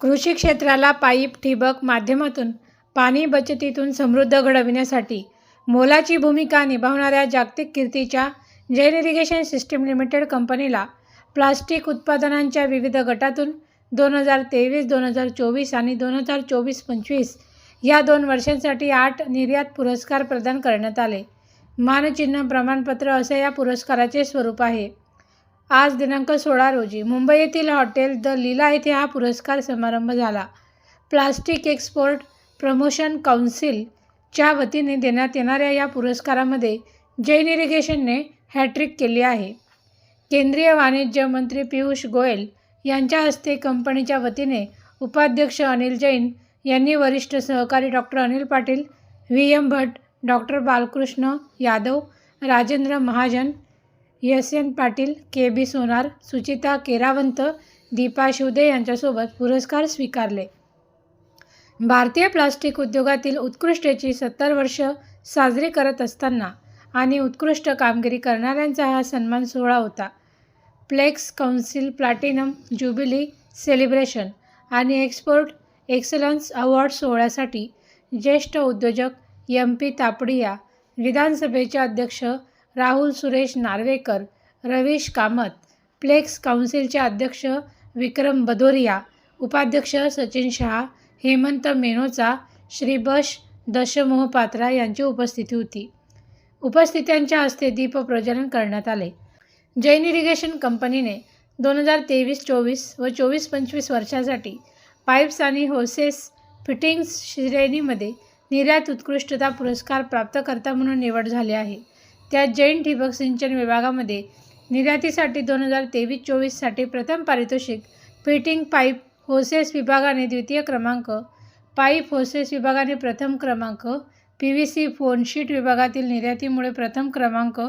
कृषी क्षेत्राला पाईप ठिबक माध्यमातून पाणी बचतीतून समृद्ध घडविण्यासाठी मोलाची भूमिका निभावणाऱ्या जागतिक कीर्तीच्या जैन इरिगेशन सिस्टीम लिमिटेड कंपनीला प्लास्टिक उत्पादनांच्या विविध गटातून दोन हजार तेवीस दोन हजार चोवीस आणि दोन हजार चोवीस पंचवीस या दोन वर्षांसाठी आठ निर्यात पुरस्कार प्रदान करण्यात आले. मानचिन्ह प्रमाणपत्र असे या पुरस्काराचे स्वरूप आहे. आज दिनांक सोळा रोजी मुंबई येथील हॉटेल द लीला येथे हा पुरस्कार समारंभ झाला. प्लास्टिक एक्सपोर्ट प्रमोशन काउन्सिलच्या वतीने देण्यात येणाऱ्या या पुरस्कारामध्ये जैन इरिगेशनने हॅट्रिक केली आहे. केंद्रीय वाणिज्य मंत्री पियुष गोयल यांच्या हस्ते कंपनीच्या वतीने उपाध्यक्ष अनिल जैन यांनी वरिष्ठ सहकारी doctor Anil Patil V. M. Bhat doctor Balkrishna Yadav Rajendra Mahajan S N Patil K B Sonar Suchita Keravant Deepa Shivde यांच्यासोबत पुरस्कार स्वीकारले. भारतीय प्लास्टिक उद्योगातील उत्कृष्टेची सत्तर वर्ष साजरी करत असताना आणि उत्कृष्ट कामगिरी करणाऱ्यांचा हा सन्मान सोहळा होता. Plex council platinum jubilee celebration आणि एक्सपोर्ट एक्सलन्स अवॉर्ड सोहळ्यासाठी ज्येष्ठ उद्योजक एम पी तापडिया विधानसभेचे अध्यक्ष राहुल सुरेश नार्वेकर रवीश कामत प्लेक्स काउन्सिलचे अध्यक्ष विक्रम भदोरिया उपाध्यक्ष सचिन शहा हेमंत मेनोचा श्रीबश दशमोहपात्रा यांची उपस्थिती होती. उपस्थितांच्या हस्ते दीप प्रज्वलन करण्यात आले. जैन इरिगेशन कंपनीने दोन हजार तेवीस चोवीस व चोवीस पंचवीस वर्षासाठी पाईप्स आणि होसेस फिटिंग्स श्रेणीमध्ये निर्यात उत्कृष्टता पुरस्कार प्राप्तकर्ता म्हणून निवड झाली आहे. त्यात जैन ठिबक सिंचन विभागामध्ये निर्यातीसाठी दोन हजार तेवीस चोवीससाठी प्रथम पारितोषिक फिटिंग पाईप होसेस विभागाने द्वितीय क्रमांक पाईप होसेस विभागाने प्रथम क्रमांक पी व्ही सी फोनशीट विभागातील निर्यातीमुळे प्रथम क्रमांक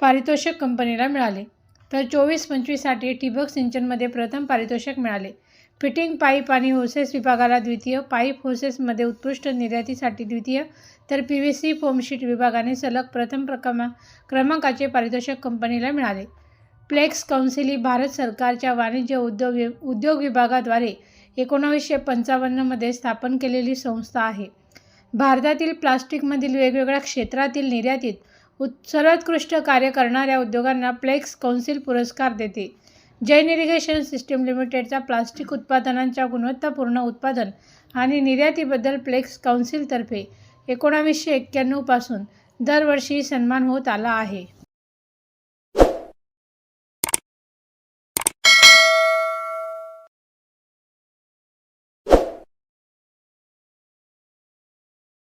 पारितोषिक कंपनीला मिळाले. तर चोवीस पंचवीससाठी ठिबक सिंचनमध्ये प्रथम पारितोषिक मिळाले. फिटिंग पाईप आणि होसेस विभागाला द्वितीय पाईप होसेसमध्ये उत्कृष्ट निर्यातीसाठी द्वितीय तर पी व्ही सी फोमशीट विभागाने सलग प्रथम प्रक्रमा क्रमांकाचे पारितोषिक कंपनीला मिळाले. प्लेक्स कौन्सिल ही भारत सरकारच्या वाणिज्य उद्योग वि उद्योग विभागाद्वारे एकोणावीसशे पंचावन्नमध्ये स्थापन केलेली संस्था आहे. भारतातील प्लास्टिकमधील वेगवेगळ्या क्षेत्रातील निर्यातीत उत् सर्वोत्कृष्ट कार्य करणाऱ्या उद्योगांना प्लेक्स कौन्सिल पुरस्कार देते. जैन इरिगेशन सिस्टीम लिमिटेडचा प्लास्टिक उत्पादनांच्या गुणवत्तापूर्ण उत्पादन आणि निर्यातीबद्दल प्लेक्स काउन्सिलतर्फे एकोणावीसशे एक्क्याण्णवपासून दरवर्षी सन्मान होत आला आहे.